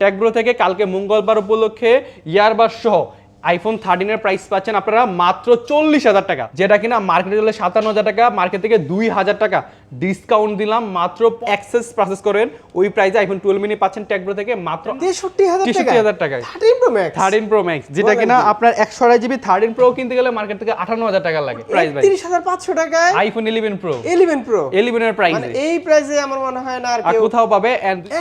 ট্যাগব্রো থেকে কালকে মঙ্গলবার উপলক্ষে ইয়ারবাস সহ আইফোন থার্টিনের প্রাইস পাচ্ছেন আপনারা মাত্র চল্লিশ হাজার টাকা। যেটা কিনা মার্কেটে চলে সাতান্ন হাজার টাকা মার্কেট থেকে দুই হাজার টাকা। ডিসকাউন্ট দিলাম মাত্র অ্যাক্সেস প্রসেস করেন। ওই প্রাইসে আইফোন টুয়েলভ মিনি পাচ্ছেন ট্যাগব্রো থেকে মাত্র তেষট্টি হাজার টাকা? টাকায় thirteen pro max thirteen pro max যেটা কিনা আপনার একশো আড়াই জিবি থার্টিন প্রো কিনতে গেলে মার্কেট থেকে আঠান্ন হাজার টাকা লাগে প্রাইস ভাই তিরিশ হাজার পাঁচশো টাকায়? IPhone eleven pro eleven pro ইলেভেনের প্রাইস মানে এই প্রাইসে আমার মনে হয় না আর আর কোথাও পাবে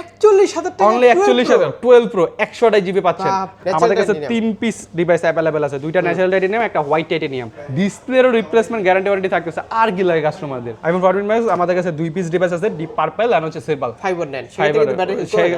একচল্লিশ হাজার টাকা অনলি একচল্লিশ হাজার টুয়েলভ প্রো একশো আড়াই জিবি পাচ্ছেন। আমাদের কাছে তিন পিস ডিভাইস অ্যাভেলেবেল আছে। দুইটা ন্যাচারাল টাইটেনিয়াম একটা হোয়াইট টাইটেনিয়াম ডিসপ্লেরও রিপ্লেসমেন্ট গ্যারান্টি ওয়ারেন্টি থাকতেছে। আর কি লাগে কাস্টমারদের আইফোন ফোরটিন ম্যাক্স আমাদের কাছে দুই পিস ডিভাইস আছে ডিপ পার্পল আর হচ্ছে সেবাল ফাইবার নেন।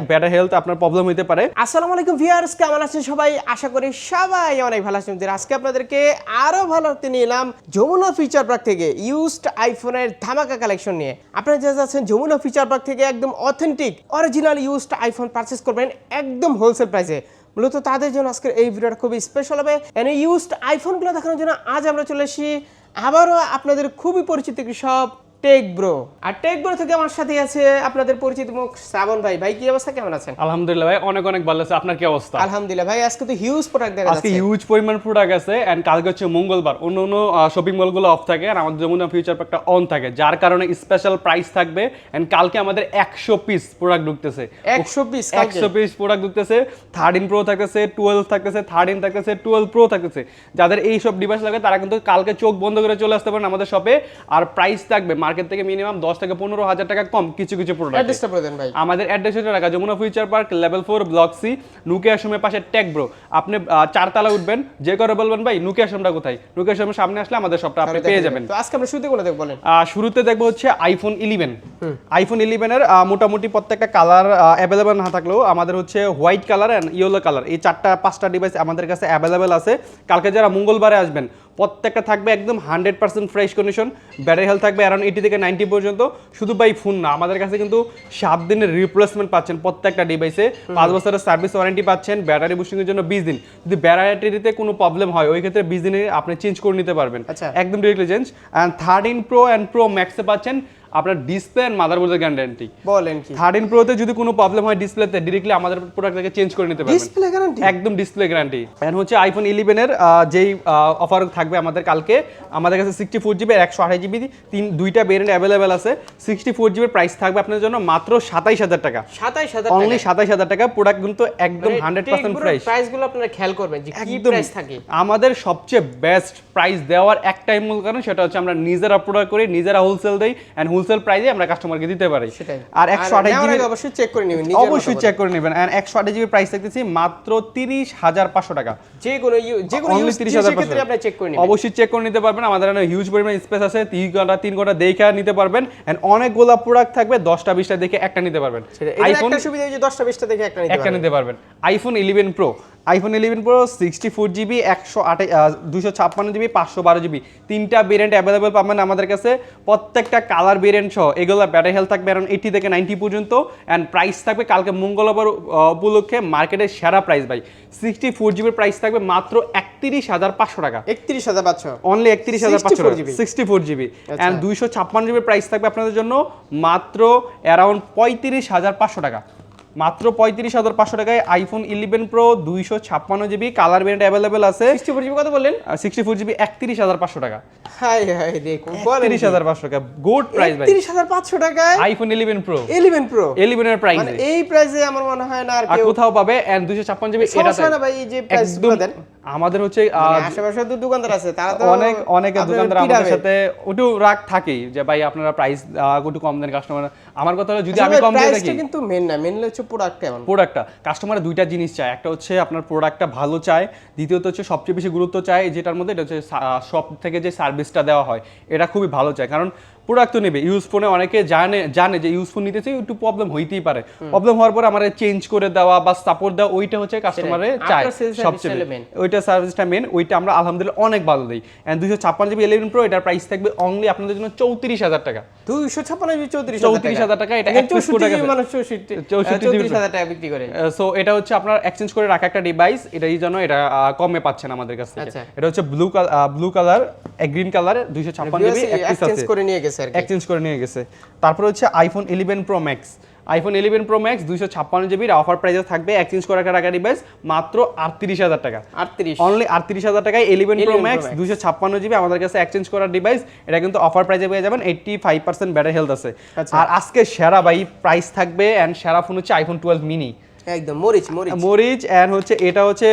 ব্যাটারি হেলথ আপনার প্রবলেম হইতে পারে। আসসালামু আলাইকুম ভিউয়ার্স কেমন আছেন সবাই? আশা করি সবাই অনেক ভালো আছেন। আজকে আপনাদেরকে আরও ভালো রাখতে নিয়ে এলাম যমুনা ফিচার পার্ক থেকে ইউজড আইফোনের ধামাকা কালেকশন নিয়ে। আপনারা যা যাচ্ছেন যমুনা ফিচার পার্ক থেকে একদম authentic original used iPhone purchase করবেন একদম হোলসেল প্রাইসে মূলত তাদের জন্য আজকের এই ভিডিওটা খুবই স্পেশাল হবে। এনে ইউজড আইফোনগুলো দেখানোর জন্য আজ আমরা চলে আসি আবারও আপনাদের খুবই পরিচিত কৃষক টেক ব্রো। আর টেক ব্রো থেকে আমার সাথে আছে আপনাদের পরিচিত মুখ শ্রাবণ ভাই। ভাই কি অবস্থা? কেমন আছেন? আলহামদুলিল্লাহ ভাই অনেক অনেক ভালো আছে। আপনার কি অবস্থা? আলহামদুলিল্লাহ ভাই আজকে তো হিউজ প্রোডাক্ট দেখা আজকে হিউজ পরিমাণ প্রোডাক্ট আছে এন্ড কালকে হচ্ছে মঙ্গলবার। অন্য অন্য শপিং মলগুলো অফ থাকে আর আমাদের যমুনা ফিউচার পার্কটা অন থাকে যার কারণে স্পেশাল প্রাইস থাকবে এন্ড কালকে আমাদের একশো পিস প্রোডাক্ট ঢুকতেছে। 100 পিস একশো পিস প্রোডাক্ট ঢুকতেছে থার্টিন প্রো থাকতেছে টুয়েলভ থাকতেছে থার্টিন থাকতেছে টুয়েলভ প্রো থাকতেছে। যাদের এই সব ডিভাইস লাগে তারা কিন্তু কালকে চোখ বন্ধ করে চলে আসতে পারেন আমাদের শপে আর প্রাইস থাকবে মার্কেট থেকে মিনিমাম দশ থেকে পনেরো হাজার টাকা কম কিছু কিছু প্রোডাক্ট আমাদের অ্যাড্রেস হচ্ছে Dhaka Jamuna future park level four block C নুকে আশ্রমের পাশে টেক ব্রো আপনি চারতলা উঠবেন যে করে বলবেন ভাই নুকে আশ্রমটা কোথায়? নুকে আশ্রমের সামনে আসলে আমাদের সবটা আপনি পেয়ে যাবেন। আজকে আমরা শুরুতে বলে আহ, শুরুতে দেখব হচ্ছে আইফোন ইলেভেন আইফোন ইলেভেনের মোটামুটি প্রত্যেকটা কালার অ্যাভেলেবেল না থাকলেও আমাদের হচ্ছে white colour and yellow colour এই চারটা পাঁচটা ডিভাইস আমাদের কাছে অ্যাভেলেবেল আছে। কালকে যারা মঙ্গলবারে আসবেন প্রত্যেকটা থাকবে একদম hundred percent fresh condition battery health থাকবে অ্যারাউন্ড এইটি থেকে নাইনটি পর্যন্ত শুধু বাই ফোন না আমাদের কাছে কিন্তু সাত দিনের রিপ্লেসমেন্ট পাচ্ছেন প্রত্যেকটা ডিভাইসে পাঁচ বছরের সার্ভিস ওয়ারেন্টি পাচ্ছেন ব্যাটারি বুস্টিংয়ের জন্য বিশ দিন। যদি ব্যাটারিতে কোনো প্রবলেম হয় ওই ক্ষেত্রে বিশ দিনে আপনি চেঞ্জ করে নিতে পারবেন। আচ্ছা। একদম directly change and thirteen pro and pro ম্যাক্সে পাচ্ছেন আপনার ডিসপ্লে অ্যান্ড মাদারবোর্ডের গ্যারান্টি বলেন কি? থার্টিন প্রোতে যদি কোনো প্রবলেম হয় ডিসপ্লেতে ডিরেক্টলি আমাদের প্রোডাক্ট থেকে চেঞ্জ করে নিতে পারবেন। ডিসপ্লে গ্যারান্টি একদম ডিসপ্লে গ্যারান্টি এন্ড হচ্ছে আইফোন ইলেভেনের যেই অফার থাকবে আমাদের কালকে আমাদের কাছে সিক্সটি ফোর জিবি একশো আঠাশ জিবি তিন দুইটা ভেরিয়েন্ট অ্যাভেলেবেল আছে। সিক্সটি ফোর জিবির প্রাইস থাকবে আপনার জন্য মাত্র সাতাইশ হাজার টাকা। সাতাইশ হাজার অনলি সাতাইশ হাজার টাকা প্রোডাক্ট কিন্তু একদম হান্ড্রেড পার্সেন্ট ফ্রেশ প্রাইসগুলো আপনারা খেয়াল করবেন যে কি প্রাইস থাকে। আমাদের সবচেয়ে বেস্ট প্রাইস দেওয়ার একটাই মূল কারণ সেটা হচ্ছে আমরা নিজেরা প্রোডাক্ট করি নিজেরা হোলসেল দেই এন্ড হোলসেল প্রাইসে আমরা কাস্টমারকে দিতে পারি। আর একশো আঠাশ জিবি অবশ্যই চেক করে নেবেন অবশ্যই চেক করে নেবেন। এন্ড একশো আঠাশ জিবি প্রাইস দেখতেছি মাত্র তিরিশ হাজার পাঁচশো টাকা। যে কোনো যে কোনো ইউজ 30,000 ক্ষেত্রে আপনি চেক করে নেবেন। অবশ্যই চেক করে নিতে পারবেন। আমাদের এখানে হিউজ পরিমাণ স্পেস আছে। তিন ঘণ্টা তিন ঘণ্টা দেখে নিতে পারবেন। এন্ড অনেকগুলো প্রোডাক্ট থাকবে দশটা বিশটা দেখে একটা নিতে পারবেন। আইফোন সুবিধা যে 10টা 20টা দেখে একটা একটা নিতে পারবেন। IPhone eleven pro iPhone eleven pro sixty four GB একশো আটে দুশো ছাপ্পান্ন জিবি পাঁচশো বারো জিবি তিনটা ভেরিয়েন্ট অ্যাভেলেবেল পাবেন আমাদের কাছে। প্রত্যেকটা কালার ভেরিয়েন্ট সহ এগুলো ব্যাটারি হেলথ থাকবে অ্যারাউন্ড এইটি থেকে নাইনটি পর্যন্ত। অ্যান্ড প্রাইস থাকবে কালকে মঙ্গলবার উপলক্ষে মার্কেটের সেরা প্রাইস ভাই। সিক্সটি ফোর জিবির প্রাইস থাকবে মাত্র একত্রিশ হাজার পাঁচশো টাকা। 31500 অনলি একত্রিশ হাজার পাঁচশো GB sixty four GB. And দুইশো ছাপ্পান্ন জিবির প্রাইস থাকবে আপনাদের জন্য মাত্র অ্যারাউন্ড পঁয়ত্রিশ হাজার পাঁচশো টাকা। মাত্র পঁয়ত্রিশ হাজার পাঁচশো টাকায় আইফোন ইলেভেন প্রো দুইশো ছাপ্পান্ন জিবি কালার ভেরিয়েন্ট অ্যাভেলেবেল আছে। 64 জিবি কত বললেন? সিক্সটি ফোর জিবি একত্রিশ হাজার পাঁচশো টাকা। হাই হাই দেখুন হাজার পাঁচশো টাকা গুড প্রাইস ভাই। 31500 টাকায় আইফোন ইলেভেন প্রো 11 প্রো ইলেভেনের প্রাইস মানে এই প্রাইসে আমার মনে হয় না আর কোথাও পাবে এন্ড দুইশো ছাপ্পান্ন জিবি এটা না ভাই এই যে প্রাইস দেন। আমাদের হচ্ছে মানে আশেপাশে তো দোকানদার আছে তারা তো অনেক অনেক দোকানদার আমাদের সাথে একটু রাগ থাকেই যে ভাই আপনারা প্রাইস একটু কম দেন কাস্টমার আমার কথা হলো যদি আমি কম দিয়ে থাকি। কিন্তু মেন না মেন হচ্ছে প্রোডাক্ট এমন। প্রোডাক্টটা কাস্টমারের দুইটা জিনিস চায়। একটা হচ্ছে আপনার প্রোডাক্টটা ভালো চায়। দ্বিতীয়ত হচ্ছে সবচেয়ে বেশি গুরুত্ব চায় যেটার মধ্যে এটা হচ্ছে শপ থেকে যে সার্ভিসটা দেওয়া হয় এটা খুবই ভালো চায়। কারণ প্রোডাক্ট তো নেবে। ইউজ ফোনে অনেকে জানে জানে যে ইউজ ফোন নিতেছে একটু প্রবলেম হইতেই পারে। প্রবলেম হওয়ার পর আমার চেঞ্জ করে দেওয়া বা সাপোর্ট দেওয়া ওইটা হচ্ছে কাস্টমারে sales সবচেয়ে। ওইটা সার্ভিসটা মেন ওইটা আমরা আলহামদুলিল্লাহ অনেক ভালো দিই। এন্ড দুশো ছাপ্পান্ন জিবি ইলেভেন প্রো এটার প্রাইস থাকবে অনলি আপনাদের জন্য চৌত্রিশ হাজার টাকা। 256 জিবি 34 34,000 টাকা, এটা এক piece 64 product জিবি মানুষ 64 64 জিবি 34000 টাকা বিক্রি করে। সো এটা হচ্ছে আপনার এক্সচেঞ্জ করে রাখা একটা ডিভাইস এটা এই জন্য এটা কমে পাচ্ছেন আমাদের কাছ থেকে। আচ্ছা। এটা হচ্ছে blue blue colour green colour দুইশো ছাপ্পান্ন জিবি এক্সচেঞ্জ করে নিয়ে গেছে। আর এক্সচেঞ্জ করে নিয়ে গেছে। তারপর হচ্ছে iPhone eleven pro max iPhone eleven pro max দুইশো ছাপ্পান্ন জিবির অফার প্রাইসে থাকবে এক্সচেঞ্জ করার টাকা ডিভাইস মাত্র আটত্রিশ হাজার টাকা। আটত্রিশ। অনলি আটত্রিশ হাজার টাকায় ইলেভেন প্রো ম্যাক্স। দুশো ছাপ্পান্ন জিবি আমাদের কাছে এক্সচেঞ্জ করার ডিভাইস এটা কিন্তু অফার প্রাইসে পেয়ে যাবেন eighty five percent battery health আছে। আচ্ছা। আর আজকে সেরা বাই প্রাইস থাকবে অ্যান্ড সেরা ফোন হচ্ছে আইফোন টুয়েলভ মিনি একদম মরিচ মরিচ। মরিচ অ্যান্ড হচ্ছে এটা হচ্ছে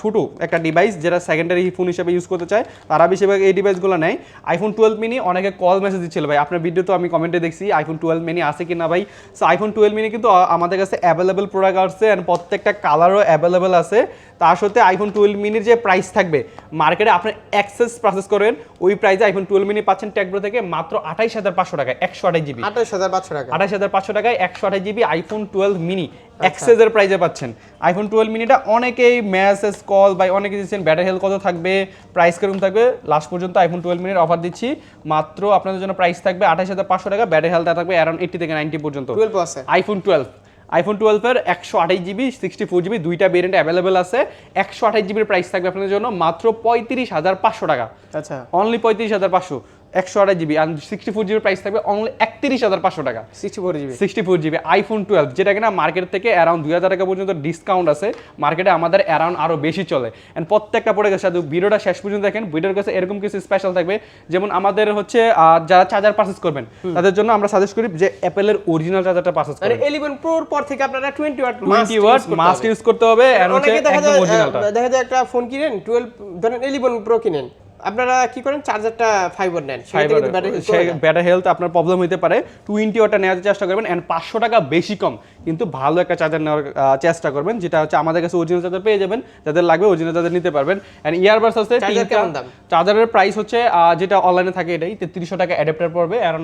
ছোট একটা ডিভাইস যেটা সেকেন্ডারি ফোন হিসেবে ইউজ করতে চায়। তারা বেশিরভাগ এই ডিভাইসগুলো নেয়। আইফোন টুয়েলভ মিনি অনেকে কল মেসেজ দিচ্ছিল ভাই আপনার ভিডিও তো আমি কমেন্টে দেখছি আইফোন টুয়েলভ মিনি আছে কি না ভাই? সো আইফোন টুয়েলভ মিনি কিন্তু আমাদের কাছে অ্যাভেলেবেল প্রোডাক্ট আছে অ্যান্ড প্রত্যেকটা কালারও অ্যাভেলেবেল আছে। তার সাথে আইফোন টুয়েলভ মিনির যে প্রাইস থাকবে মার্কেটে আপনি অ্যাক্সেস প্রসেস করেন। ওই প্রাইসে আইফোন টুয়েলভ মিনি পাচ্ছেন ট্যাগব্রো থেকে মাত্র আঠাইশ হাজার পাঁচশো টাকায় একশো আঠাশ জিবি আঠাশ হাজার পাঁচশো টাকা। আঠাশ হাজার পাঁচশো টাকায় একশো আঠাশ জিবি আইফোন টুয়েলভ মিনি এক্সেসের প্রাইজে পাচ্ছেন। আইফোন টুয়েলভ মিনিটা অনেকেই মেসেজ কল বা অনেকে দিচ্ছেন ব্যাটারি হেলথ কত থাকবে প্রাইস কীরকম থাকবে। লাস্ট পর্যন্ত আইফোন টুয়েলভ মিনিট অফার দিচ্ছি। মাত্র আপনাদের জন্য প্রাইস থাকবে আঠাশ হাজার পাঁচশো টাকা ব্যাটারি হেলথ থাকবে অ্যারাউন্ড এইটি থেকে নাইনটি পর্যন্ত। আছে। আইফোন টুয়েলভ আইফোন টুয়েলভের একশো আঠাশ জিবি সিক্সটি ফোর জিবি দুইটা ভেরিয়েন্ট অ্যাভেলেবেল আছে। একশো আঠাশ জিবির প্রাইস থাকবে আপনাদের জন্য মাত্র পঁয়ত্রিশ হাজার পাঁচশো টাকা। আচ্ছা। অনলি পঁয়ত্রিশ হাজার পাঁচশো। একশো আঠাশ জিবি আর সিক্সটি ফোর জিবির প্রাইস থাকবে অনলি একত্রিশ হাজার পাঁচশো টাকা। Sixty four GB sixty four GB iPhone twelve যেটা কিনা মার্কেট থেকে অ্যারাউন্ড দুই হাজার টাকা পর্যন্ত ডিসকাউন্ট আছে। মার্কেটে আমাদের অ্যারাউন্ড আরও বেশি চলে। অ্যান্ড প্রত্যেকটা প্রোডাক্টের সাথে ভিডিওটা শেষ পর্যন্ত দেখেন। ভিডিওর কাছে এরকম কিছু স্পেশাল থাকবে। যেমন আমাদের হচ্ছে যারা চার্জার পারচেস করবেন তাদের জন্য আমরা সাজেস্ট করি যে অ্যাপেলের অরিজিনাল চার্জারটা পারচেস করেন। ইলেভেন প্রোর পর থেকে আপনারা twenty watt twenty watt must use করতে হবে। অ্যান্ড হচ্ছে দেখা একদম যায় অরিজিনালটা দেখা যায় একটা ফোন কিনেন টুয়েলভ ধরেন ইলেভেন প্রো কিনেন। আপনারা কি করেন? চার্জারটা ফাইবার নেন। ব্যাটারি হেলথ আপনার প্রবলেম হতে পারে। টোয়েন্টি ওয়াটটা নেওয়ার চেষ্টা করবেন অ্যান্ড পাঁচশো টাকা বেশি কম। কিন্তু ভালো একটা চার্জার নেওয়ার চেষ্টা করবেন যেটা হচ্ছে আমাদের কাছে অরিজিনাল চার্জার পেয়ে যাবেন যাদের লাগবে অরিজিনাল চার্জার নিতে পারবেন। অ্যান্ড আছে Charger তিনটা। চার্জারের প্রাইস হচ্ছে যেটা অনলাইনে থাকে এটাই তেত্রিশশো টাকা অ্যাডাপ্টার পড়বে আর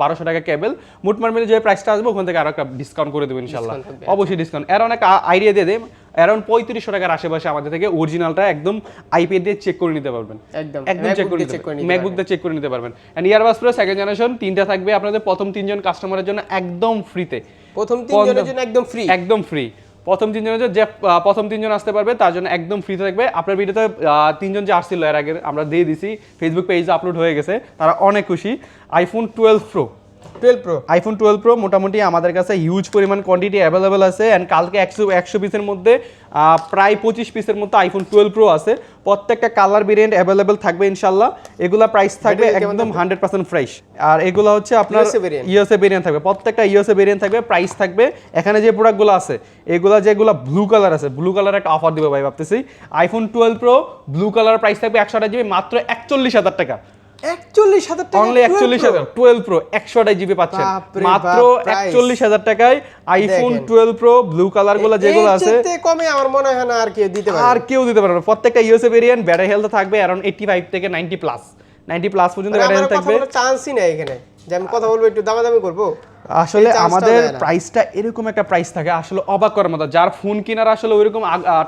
বারোশো টাকা কেবল মোট মার্মেলে যে প্রাইসটা আসবে ওখান থেকে আরও একটা ডিসকাউন্ট করে দেবেন ইনশাল্লাহ অবশ্যই ডিসকাউন্ট এর অনেক আইডিয়া দিয়ে দেয় অ্যারাউন্ড পঁয়ত্রিশশো টাকার আশেপাশে আমাদের থেকে অরিজিনালটা একদম আইপিএ দিয়ে চেক করে নিতে পারবেন। একদম। একদম চেক করে নিতে ম্যাকবুক দিয়ে চেক করে নিতে পারবেন। And earbuds pro second generation তিনটা থাকবে আপনাদের প্রথম তিনজন কাস্টমারের জন্য একদম ফ্রিতে প্রথম তিনজনের জন্য একদম ফ্রি একদম ফ্রি প্রথম তিনজনের যে প্রথম তিনজন আসতে পারবে তার জন্য একদম ফ্রি থাকবে। আপনার ভিডিওতে তিনজন যে আসছিল এর আগে আমরা দিয়ে দিছি। ফেসবুক পেজে আপলোড হয়ে গেছে। তারা অনেক খুশি। IPhone twelve pro twelve pro iPhone twelve pro মোটামুটি আমাদের কাছে হিউজ পরিমাণ কোয়ান্টিটি অ্যাভেলেবেল আছে অ্যান্ড কালকে একশো একশো পিসের মধ্যে প্রায় পঁচিশ পিসের মতো আইফোন টুয়েলভ প্রো আছে। প্রত্যেকটা কালার ভেরিয়েন্ট অ্যাভেলেবেল থাকবে ইনশাল্লাহ। এগুলা প্রাইস থাকবে একদম হান্ড্রেড পার্সেন্ট ফ্রেশ আর এগুলো হচ্ছে আপনার। ইউএসএ ভেরিয়েন্ট থাকবে। প্রত্যেকটা ইউএসএ ভেরিয়েন্ট থাকবে প্রাইস থাকবে। এখানে যে প্রোডাক্টগুলো আছে এগুলা যেগুলো ব্লু কালার আছে ব্লু কালার একটা অফার দিবে ভাই ভাবতেছি। IPhone twelve pro blue colour price থাকবে একশো জিবি মাত্র একচল্লিশ হাজার টাকা। একচল্লিশ হাজার টাকা অনলি একচল্লিশ হাজার টুয়েলভ প্রো একশো আঠাশ জিবি পাচ্ছেন মাত্র একচল্লিশ হাজার টাকায় আইফোন টুয়েলভ প্রো ব্লু কালারগুলো যেগুলো আছে। কমে আমার মনে হয় না আর কেউ দিতে পারে আর কেউ দিতে পারবে না। প্রত্যেকটা ইউএসএ ভেরিয়েন্ট ব্যাটারি হেলথ থাকবে অ্যারাউন্ড এইটি ফাইভ থেকে নাইনটি প্লাস নাইনটি প্লাস পর্যন্ত ব্যাটারি হেলথ থাকবে। চান্সই নেই এখানে। যে আমি কথা বলব একটু দামাদামি করব? আসলে আমাদের প্রাইসটা এরকম একটা প্রাইস থাকে আসলে অবাক করার মতো। যার ফোন কেনার আসলে ওইরকম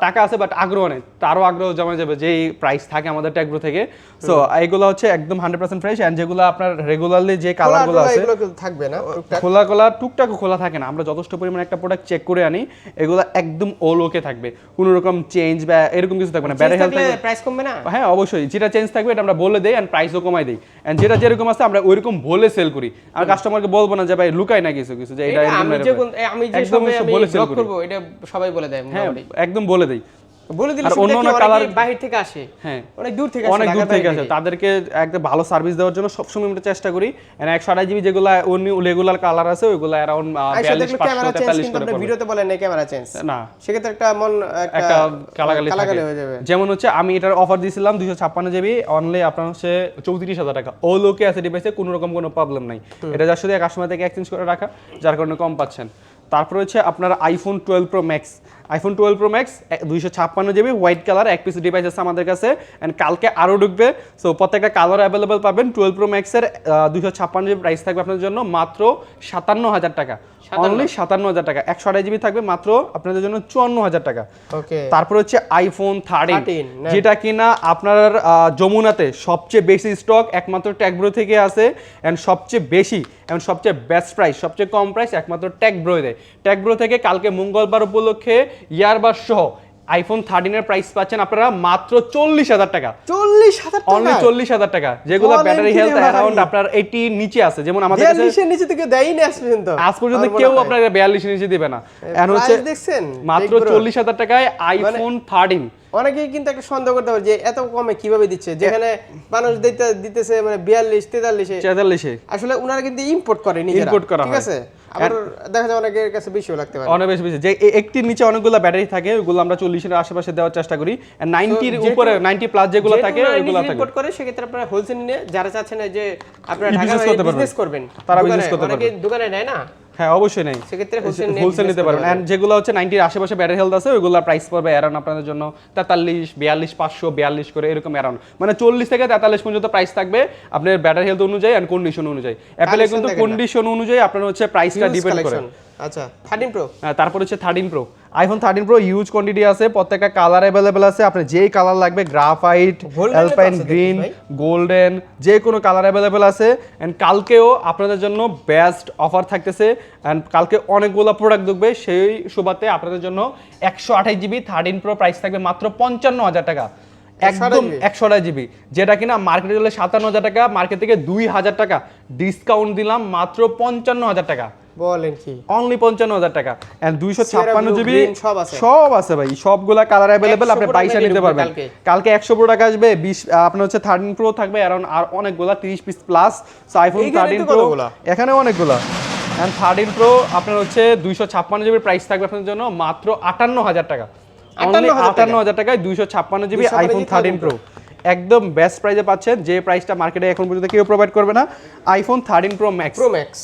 টাকা আছে বাট আগ্রহ নেই। তারও আগ্রহ জমা যাবে যে প্রাইস থাকে আমাদের ট্যাগ্রো থেকে। সো এগুলো হচ্ছে একদম হান্ড্রেড পার্সেন্ট ফ্রেশ অ্যান্ড যেগুলো আপনার রেগুলারলি যে কালারগুলো আছে থাকবে না খোলা খোলা টুকটাক খোলা থাকে না। আমরা যথেষ্ট পরিমাণে একটা প্রোডাক্ট চেক করে আনি এগুলো একদম ওল ওকে থাকবে। কোনো রকম চেঞ্জ বা এরকম কিছু থাকবে না। ব্যাটারি হেলথ থাকলে প্রাইস কমবে না? হ্যাঁ অবশ্যই। যেটা চেঞ্জ থাকবে এটা আমরা বলে দেই এন্ড প্রাইসও কমাই দেই। এন্ড যেটা যেরকম আছে আমরা ওইরকম বলে সেল করি। আর কাস্টমারকে বলব না যে ভাই লুকাই না কিছু কিছু যে এটা আমি। যে আমি যে সময় আমি বলে sell ব্লগ করি। করব এটা সবাই বলে দেয় হ্যাঁ মোটামুটি একদম বলে দেই বলে দিলে অন্য কি, অন্য অনেকেই colour- বাহির থেকে আসে? হ্যাঁ। অনেক দূর থেকে আসে অনেক দূর থেকে আসে। তাদেরকে একটা ভালো সার্ভিস দেওয়ার জন্য সবসময় আমরা চেষ্টা করি। এন্ড একশো আঠাশ জিবি যেগুলো অন্য রেগুলার কালার আছে ওইগুলো অ্যারাউন্ড বিয়াল্লিশ পাঁচশো তেতাল্লিশ করে ভিডিওতে বলেন না ক্যামেরা চেঞ্জ না। সেক্ষেত্রে একটা মন একটা হয়ে যাবে। যেমন হচ্ছে আমি এটার অফার দিয়েছিলাম দুইশো ছাপ্পান্ন জিবি অনলি আপনার হচ্ছে চৌত্রিশ হাজার টাকা। ও লোকে আছে ডিভাইসে কোনো রকম কোনো প্রবলেম নাই। এটা যার শুধু কাস্টমার থেকে এক্সচেঞ্জ করে রাখা যার কারণে কম পাচ্ছেন। তারপর হচ্ছে আপনার iPhone twelve pro max iPhone twelve pro max দুইশো ছাপ্পান্ন জিবি হোয়াইট কালার এক পিস ডিভাইস আছে আমাদের কাছে অ্যান্ড কালকে আরও ঢুকবে। সো প্রত্যেকটা কালার অ্যাভেলেবেল পাবেন টুয়েলভ প্রো ম্যাক্সের দুইশো ছাপ্পান্ন জিবি প্রাইস থাকবে আপনাদের জন্য মাত্র সাতান্ন হাজার টাকা। অনলি সাতান্ন হাজার টাকা। একশো আড়াই জিবি থাকবে মাত্র আপনাদের জন্য চুয়ান্ন হাজার টাকা। ওকে তারপর হচ্ছে আইফোন থার্টিন যেটা কিনা আপনার যমুনাতে সবচেয়ে বেশি স্টক একমাত্র ট্যাগব্রো থেকে আছে অ্যান্ড সবচেয়ে বেশি এবং সবচেয়ে বেস্ট প্রাইস সবচেয়ে কম প্রাইস একমাত্র ট্যাগব্রো দেয়। ট্যাগব্রো থেকে কালকে মঙ্গলবার উপলক্ষে ইয়ারবাস সহ আইফোন থার্টিনের প্রাইস পাচ্ছেন আপনারা মাত্র চল্লিশ হাজার টাকা। চল্লিশ হাজার অনলি চল্লিশ হাজার টাকা। যেগুলো ব্যাটারি হেলথ? অ্যারাউন্ড আপনার এইটি নিচে আছে। যেমন আমাদের কাছে বিয়াল্লিশের নিচে থেকে দেয়ই না আজ পর্যন্ত। আজ পর্যন্ত কেউ হয়। আপনার বিয়াল্লিশ নিচে দিবে না। এখন হচ্ছে দেখছেন? মাত্র চল্লিশ হাজার টাকায় আইফোন থার্টিন অনেকেই কিন্তু একটা সন্দেহ করতে পারে যে এত কমে কীভাবে দিচ্ছে? যেখানে মানুষ দিতে দিতেছে মানে বিয়াল্লিশ তেতাল্লিশে। চেতাল্লিশে আসলে ওনারা কিন্তু ইম্পোর্ট করে নিজেরা। Import করা ঠিক আছে? আবার দেখা যায় অনেকের কাছে বেশিও লাগতে পারে। অনেক বেশি বেশি। যে একটির নিচে অনেকগুলো ব্যাটারি থাকে ওগুলো আমরা চল্লিশের আশেপাশে দেওয়ার চেষ্টা করি। নাইনটির উপরে নাইনটি প্লাস যেগুলো থাকে ওগুলো থাকে। রিপোর্ট করে সেক্ষেত্রে আপনারা হোলসেল নিয়ে যারা চাচ্ছেন যে আপনারা ঢাকা পারবেন। বিজনেস করবেন তারা business করতে অনেকে দোকানে নেয় না? হ্যাঁ অবশ্যই নেই। সেক্ষেত্রে হোলসেল নিতে পারবেন। অ্যান্ড যেগুলো হচ্ছে নাইনটির আশেপাশে ব্যাটারি হেলথ আছে ওইগুলো প্রাইস পড়বে অ্যারাউন্ড আপনাদের জন্য তেতাল্লিশ বিয়াল্লিশ পাঁচশো বিয়াল্লিশ করে এরকম অ্যারাউন্ড মানে চল্লিশ থেকে তেতাল্লিশ পর্যন্ত প্রাইস থাকবে আপনার ব্যাটারি হেলথ অনুযায়ী অ্যান্ড কন্ডিশন অনুযায়ী। অ্যাপেলে কিন্তু কন্ডিশন অনুযায়ী আপনার হচ্ছে প্রাইসটা ডিপেন্ড করে। আচ্ছা থার্টিন প্রো হ্যাঁ, তারপর হচ্ছে thirteen pro iPhone thirteen pro use quantity আছে প্রত্যেকটা কালার অ্যাভেলেবেল আছে আপনার যেই কালার লাগবে গ্রাফাইট অ্যালপাইন গ্রিন গোল্ডেন যে কোনো কালার অ্যাভেলেবেল আছে। অ্যান্ড কালকেও আপনাদের জন্য বেস্ট অফার থাকতেছে। অ্যান্ড কালকে অনেকগুলো প্রোডাক্ট দেখবে সেই সুবাদে আপনাদের জন্য একশো আঠাশ জিবি থার্টিন প্রো প্রাইস থাকবে মাত্র পঞ্চান্ন হাজার টাকা। একদম একশো আঠাশ জিবি যেটা কিনা মার্কেটে চলে সাতান্ন হাজার টাকা মার্কেট থেকে দুই হাজার টাকা। ডিসকাউন্ট দিলাম মাত্র পঞ্চান্ন হাজার টাকা। বলেন কি? অনলি পঞ্চান্ন হাজার টাকা। এন্ড দুইশো ছাপ্পান্ন blue, জিবি সব আছে। সব আছে ভাই। সবগুলা কালার 100 আপনি product বাইশে ready নিতে পারবেন। কালকে। কালকে একশো প্রোডাক্ট আসবে বিশ আপনার হচ্ছে থার্টিন প্রো থাকবে অ্যারাউন্ড আর অনেকগুলা তিরিশ পিস প্লাস আইফোন এইখানে থার্টিন তো প্রো এখানে অনেকগুলা। অ্যান্ড থার্টিন প্রো আপনার হচ্ছে দুইশো ছাপ্পান্ন জিবির প্রাইস থাকবে আপনার জন্য মাত্র আটান্ন হাজার টাকা। অনলি 58,000 আটান্ন হাজার টাকায় দুইশো ছাপ্পান্ন জিবি আইফোন থার্টিন প্রো একদম বেস্ট প্রাইসে পাচ্ছেন যে প্রাইসটা মার্কেটে এখন পর্যন্ত কেউ প্রোভাইড করবে না iPhone thirteen pro max pro max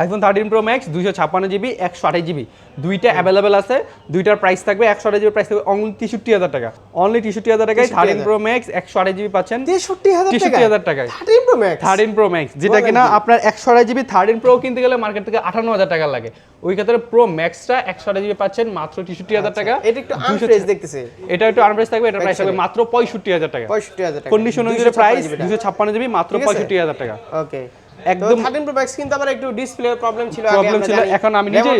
iPhone thirteen pro max দুইশো ছাপ্পান্ন জিবি একশো আঠাশ জিবি দুইটা অ্যাভেলেবেল আছে দুইটার প্রাইস থাকবে একশো আঠাশ জিবি প্রাইস থাকবে অনলি তেষট্টি হাজার টাকা। অনলি তেষট্টি হাজার টাকায় থার্টিন প্রো ম্যাক্স একশো আঠাশ জিবি পাচ্ছেন তেষট্টি হাজার টাকা 63,000 টাকায়। Thirteen pro max thirteen pro max যেটা কিনা আপনার একশো আঠাশ জিবি থার্টিন প্রো কিনতে গেলে মার্কেট থেকে আঠান্ন হাজার টাকা লাগে। ওই ক্ষেত্রে প্রো ম্যাক্সটা একশো আঠাশ জিবি পাচ্ছেন মাত্র তেষট্টি হাজার টাকা। এটা একটু আনফ্রেশ দেখতেছে। এটা একটু আনপ্রাইস থাকবে এটা প্রাইস থাকবে মাত্র পঁয়ষট্টি হাজার টাকা। পঁয়ষট্টি হাজার টাকা। কন্ডিশন অনুযায়ী প্রাইস দুশো ছাপ্পান্ন জিবি মাত্র পঁয়ষট্টি হাজার টাকা। ওকে একদম- একদম থার্টিন প্রো ম্যাক্স কিন্তু আবার একটু ডিসপ্লে প্রবলেম ছিল আগে প্রবলেম ছিল। এখন আমি নিজে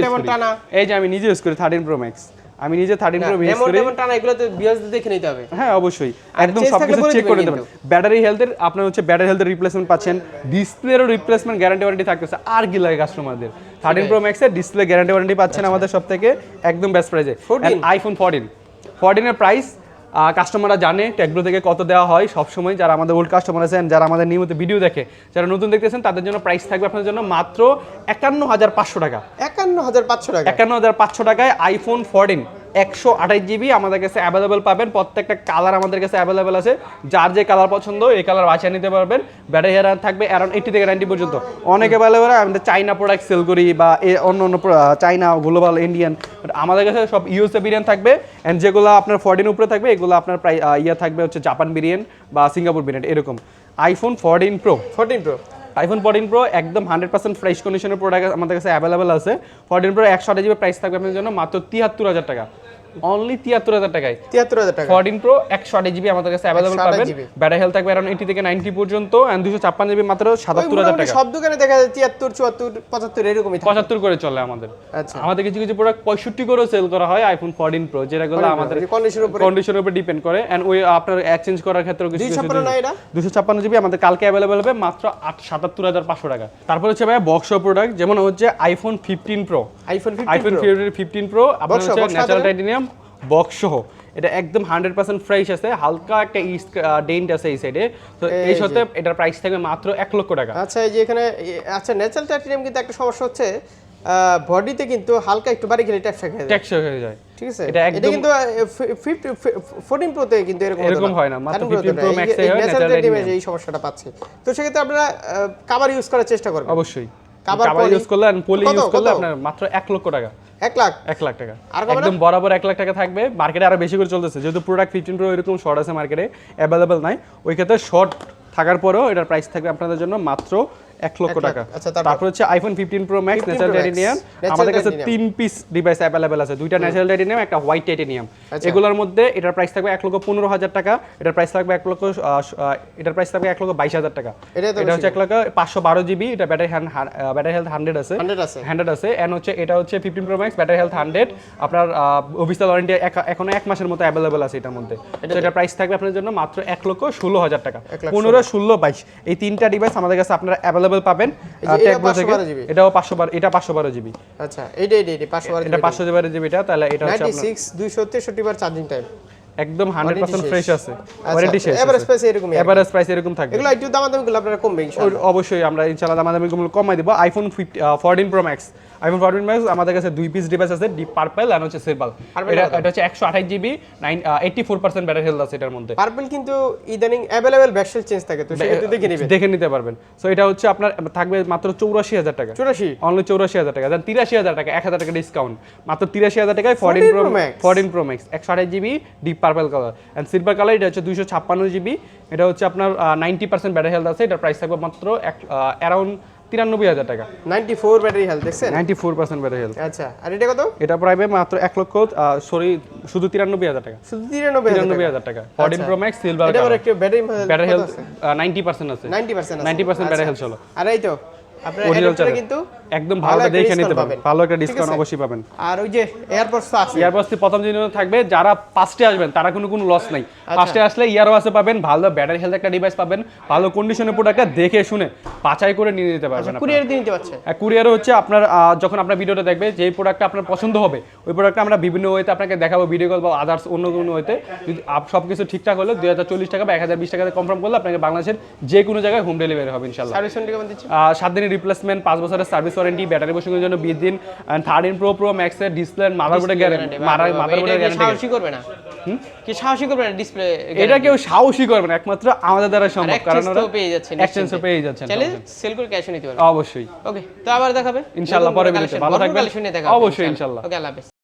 এই যে আমি নিজে ইউজ করি থার্টিন প্রো ম্যাক্স আমি নিজে থার্টিন প্রো ইউজ করি। টেমন টানা এগুলো তো বিয়াস দেখে নিতে হবে। হ্যাঁ অবশ্যই। একদম সবকিছু চেক করে দেবেন। ব্যাটারি হেলথের আপনার হচ্ছে ব্যাটারি হেলথের রিপ্লেসমেন্ট পাচ্ছেন। ডিসপ্লেরও রিপ্লেসমেন্ট গ্যারান্টি ওয়ারেন্টি থাকতেছে আর কি লাগে কাস্টমারদের থার্টিন প্রো ম্যাক্সের ডিসপ্লে গ্যারান্টি ওয়ারেন্টি পাচ্ছেন আমাদের সব থেকে একদম বেস্ট প্রাইসে 14 আইফোন ফোরটিন ফোরটিনের প্রাইস কাস্টমাররা জানে ট্যাগ্রো থেকে কত দেওয়া হয়। সবসময় যারা আমাদের ওল্ড কাস্টমার আছেন যারা আমাদের নিয়মিত ভিডিও দেখে যারা নতুন দেখতেছেন তাদের জন্য প্রাইস থাকবে আপনাদের জন্য মাত্র একান্ন হাজার পাঁচশো টাকা। একান্ন হাজার পাঁচশো টাকা। একান্ন হাজার পাঁচশো টাকায় আইফোন ফোরটিন একশো আঠাশ জিবি আমাদের কাছে অ্যাভেলেবেল পাবেন। প্রত্যেকটা কালার আমাদের কাছে অ্যাভেলেবেল আছে। যার যে কালার পছন্দ এই কালার বাছিয়ে নিতে পারবেন। ব্যাটারি হেয়ার থাকবে অ্যারাউন্ড এইটি থেকে নাইনটি পর্যন্ত। অনেক অ্যাভেলেবেল আমাদের চাইনা প্রোডাক্ট সেল করি বা এ অন্য অন্য চাইনা গ্লোবাল ইন্ডিয়ান আমাদের কাছে সব ইউএসএ বিরিয়ান থাকবে। অ্যান্ড যেগুলো আপনার ফোরটিন উপরে থাকবে এগুলো আপনার প্রায় ইয়ে থাকবে হচ্ছে জাপান বিরিয়ান বা সিঙ্গাপুর বিরিয়ান এরকম। IPhone fourteen pro fourteen pro iPhone fourteen pro একদম হান্ড্রেড পার্সেন্ট ফ্রেশ কন্ডিশনের প্রোডাক্ট আমাদের কাছে অ্যাভেলেবেল আছে। ফোরটিন প্রো একশো আঠাশ জিবি প্রাইস থাকবে আপনার জন্য মাত্র তিয়াত্তর হাজার টাকা। অনলি তিয়াত্তর হাজার টাকায়। তিয়াত্তর হাজার টাকা। ফোরটিন প্রো একশো আঠাশ জিবি আমাদের কাছে অ্যাভেলেবল পাবেন। ব্যাটারি হেলথ থাকবে অ্যারাউন্ড এইটি থেকে নাইনটি পর্যন্ত অ্যান্ড দুশো ছাপ্পান্ন জিবি মাত্র সাতাত্তর হাজার টাকা। সব দোকানে দেখা যায় তিয়াত্তর চুয়াত্তর পঁচাত্তর এরকমই পঁচাত্তর করে চলে আমাদের। আচ্ছা। আমাদের কিছু কিছু প্রোডাক্ট পঁয়ষট্টি করেও সেল করা হয় আইফোন ফোরটিন প্রো যেটাগুলো আমাদের কন্ডিশনের উপরে কন্ডিশনের উপর ডিপেন্ড করে। অ্যান্ড ওই আপনার এক্সচেঞ্জ করার ক্ষেত্রে কিছু দুশো ছাপ্পান্ন জিবি আমাদের কালকে অ্যাভেলেবেল হবে মাত্র আট সাতাত্তর হাজার পাঁচশো টাকা। তারপর হচ্ছে ভাই বক্স প্রোডাক্ট যেমন হচ্ছে iPhone fifteen pro iPhone iPhone fifteen fifteen pro আপনার হচ্ছে ন্যাচারাল টাইটেনিয়াম বক্স সহ এটা একদম হান্ড্রেড পার্সেন্ট ফ্রেশ আছে হালকা একটা ডেন্ট আছে এই সাইডে তো এই সাথে এটার প্রাইস থাকবে মাত্র এক লক্ষ টাকা। আচ্ছা এই যে এখানে আচ্ছা ন্যাচারাল টাইটেনিয়াম কিন্তু একটা সমস্যা হচ্ছে বডিতে কিন্তু হালকা একটু বাড়ি গেলে ট্যাপসা খেয়ে যায়। টেক্সচার হয়ে যায়। ঠিক আছে? এটা একদম- কিন্তু ফিফটি ফোরটিন প্রোতে কিন্তু এরকম এরকম হয় না, মাত্র 13 Pro তে 15 Pro এই- Max এ হয় titanium। এই সমস্যাটা পাচ্ছে। তো সেক্ষেত্রে আপনারা কাভার ইউজ করার চেষ্টা করবেন অবশ্যই। কাভার ইউজ করলে পলি ইউজ করলে আপনার মাত্র এক লক্ষ টাকা। এক লাখ? এক লাখ টাকা। আর একদম বরাবর এক লাখ টাকা থাকবে। মার্কেটে আরও বেশি করে চলতেছে। যেহেতু প্রোডাক্ট ফিফটিন প্রো এরকম শর্ট আছে মার্কেটে অ্যাভেলেবেল নাই। ওই ক্ষেত্রে শর্ট থাকার পরেও এটার প্রাইস থাকবে আপনাদের জন্য মাত্র এক লক্ষ। টাকা। আচ্ছা, তারপর? হচ্ছে iPhone fifteen pro max natural titanium আমাদের কাছে তিন পিস ডিভাইস অ্যাভেলেবেল আছে। দুইটা ন্যাচারাল টাইটেনিয়াম একটা হোয়াইট টাইটেনিয়াম আচ্ছা। এগুলোর মধ্যে এটার প্রাইস থাকবে এক লক্ষ পনেরো হাজার টাকা এটার প্রাইস থাকবে এক লক্ষ এটার প্রাইস থাকবে এক লক্ষ বাইশ হাজার টাকা। এটা হচ্ছে এক লক্ষ পাঁচশো বারো জিবি এটা battery hand battery health hundred আছে। হান্ড্রেড আছে। এন্ড হচ্ছে এটা হচ্ছে fifteen pro max battery health hundred আপনার অফিসিয়াল ওয়ারেন্টি এখনও এক মাসের মতো অ্যাভেলেবল আছে এটার মধ্যে। এটার প্রাইস থাকবে আপনার জন্য মাত্র এক লক্ষ ষোলো হাজার টাকা। পনেরো ষোলো বাইশ। এই তিনটা ডিভাইস আমাদের কাছে আপনারা অ্যাভেলেবল পাবেন এই এটা Tecno থেকে 512 এটাও পাঁচশো বারো এটা পাঁচশো বারো জিবি আচ্ছা এইটা এইটা এইটা পাঁচশো বারো এটা পাঁচশো জিবি জিবি এটা তাহলে এটা হচ্ছে আপনার সিক্স দুইশো তেষট্টি বার চার্জিং টাইম একদম হান্ড্রেড পার্সেন্ট শেষ। ফ্রেশ আছে। আচ্ছা, ওয়ারেন্টি শেষ এভারেজ প্রাইস এরকমই। এভারেজ প্রাইস এরকম থাকবে। এগুলো একটু দামাদামি গুলো আপনারা কমবে ইনশাআল্লাহ। অবশ্যই আমরা ইনশাআল্লাহ দামগুলো কমাই দেব iPhone fifty fourteen pro max iPhone fourteen max আমাদের কাছে দুই পিস ডিভাইস আছে ডিপ পার্পল আর হচ্ছে সিলভার এটা এটা হচ্ছে একশো আঠাশ GB nine eighty four percent battery health আছে এটার মধ্যে। পার্পল কিন্তু ইদানিং অ্যাভেলেবেল ভ্যাকসেল চেঞ্জ থাকে তো সেক্ষেত্রে দেখে নেবেন। দেখে নিতে পারবেন। সো এটা হচ্ছে আপনার থাকবে মাত্র চৌরাশি হাজার টাকা। চুরাশি? অনলি চৌরাশি হাজার টাকা। দেন তিরাশি হাজার টাকা এক হাজার টাকা ডিসকাউন্ট মাত্র তিরাশি হাজার টাকায় fourteen 14 pro Max। Fourteen pro max একশো আঠাশ GB deep purple colour and silver colour এটা হচ্ছে দুইশো ছাপ্পান্ন জিবি এটা হচ্ছে আপনার নাইনটি পার্সেন্ট ব্যাটারি হেলথ আছে। এটার প্রাইস থাকবে মাত্র এক অ্যারাউন্ড তিরানব্বই হাজার টাকা। নাইনটি ফোর ব্যাটারি হেলথ দেখছেন? Ninety four percent battery health. আচ্ছা আর এটা কত? এটা মাত্র এক লক্ষ সরি শুধু তিরানব্বই হাজার টাকা। শুধু তিরানব্বই হাজার তিরানব্বই হাজার টাকা। ফোরটিন প্রো ম্যাক্স সিলভার এটা একটু battery battery health ninety percent আছে। Ninety percent ninety percent battery health চলো। আর এই তো আপনার। কিন্তু একদম ভালো ভালো একটা দেখে নিতে পারবেন। ভালো একটা ডিসকাউন্ট অবশ্যই পাবেন। আর ওই যে এয়ারপডস আছে। ইয়ারবাস প্রথম দিন থাকবে। যারা ফার্স্টে আসবেন তারা কোনো কোনো লস নাই। আচ্ছা। ফার্স্টে আসলে ইয়ারবাসে পাবেন ভালো ব্যাটারি হেলথ একটা ডিভাইস পাবেন ভালো কন্ডিশনের প্রোডাক্টটা দেখে শুনে বাছাই করে নিয়ে নিতে পারবেন। কুরিয়ার দিয়ে নিতে পারছে? কুরিয়ারও হচ্ছে আপনার যখন আপনার ভিডিওটা দেখবে যেই প্রোডাক্টটা আপনার পছন্দ হবে ওই প্রোডাক্টটা আমরা বিভিন্ন ওয়েতে আপনাকে দেখাবো ভিডিও কল বা আদার্স অন্য কোনো ওয়েতে যদি সব কিছু ঠিকঠাক হলে দুই হাজার চল্লিশ টাকা বা এক হাজার বিশ টাকাতে কনফার্ম করলে আপনাকে বাংলাদেশের যে কোনো জায়গায় হোম ডেলিভারি হবে ইনশাল্লাহ সাত দিনের রিপ্লেসমেন্ট পাঁচ বছরের সার্ভিস ওয়ারেন্টি ব্যাটারি বসানোর জন্য বিশ দিন থার্টিন প্রো প্রো ম্যাক্সের ডিসপ্লে মাদারবোর্ডের গ্যারান্টি মাদারবোর্ডের গ্যারান্টি সাহসী করবে না। কি সাহসী করবে না ডিসপ্লে এটা কেউ সাহসী করবে না একমাত্র আমাদের দ্বারা সম্ভব কারণ ওরা পেয়ে যাচ্ছেন এক্সচেঞ্জ পেয়ে যাচ্ছেন চাইলে সেল করে ক্যাশ নিতে পারবে। অবশ্যই। ওকে তো আবার দেখাবে। ইনশাআল্লাহ, পরে। ভালো থাকবেন। অবশ্যই, ইনশাআল্লাহ। ওকে আল্লাহ হাফেজ।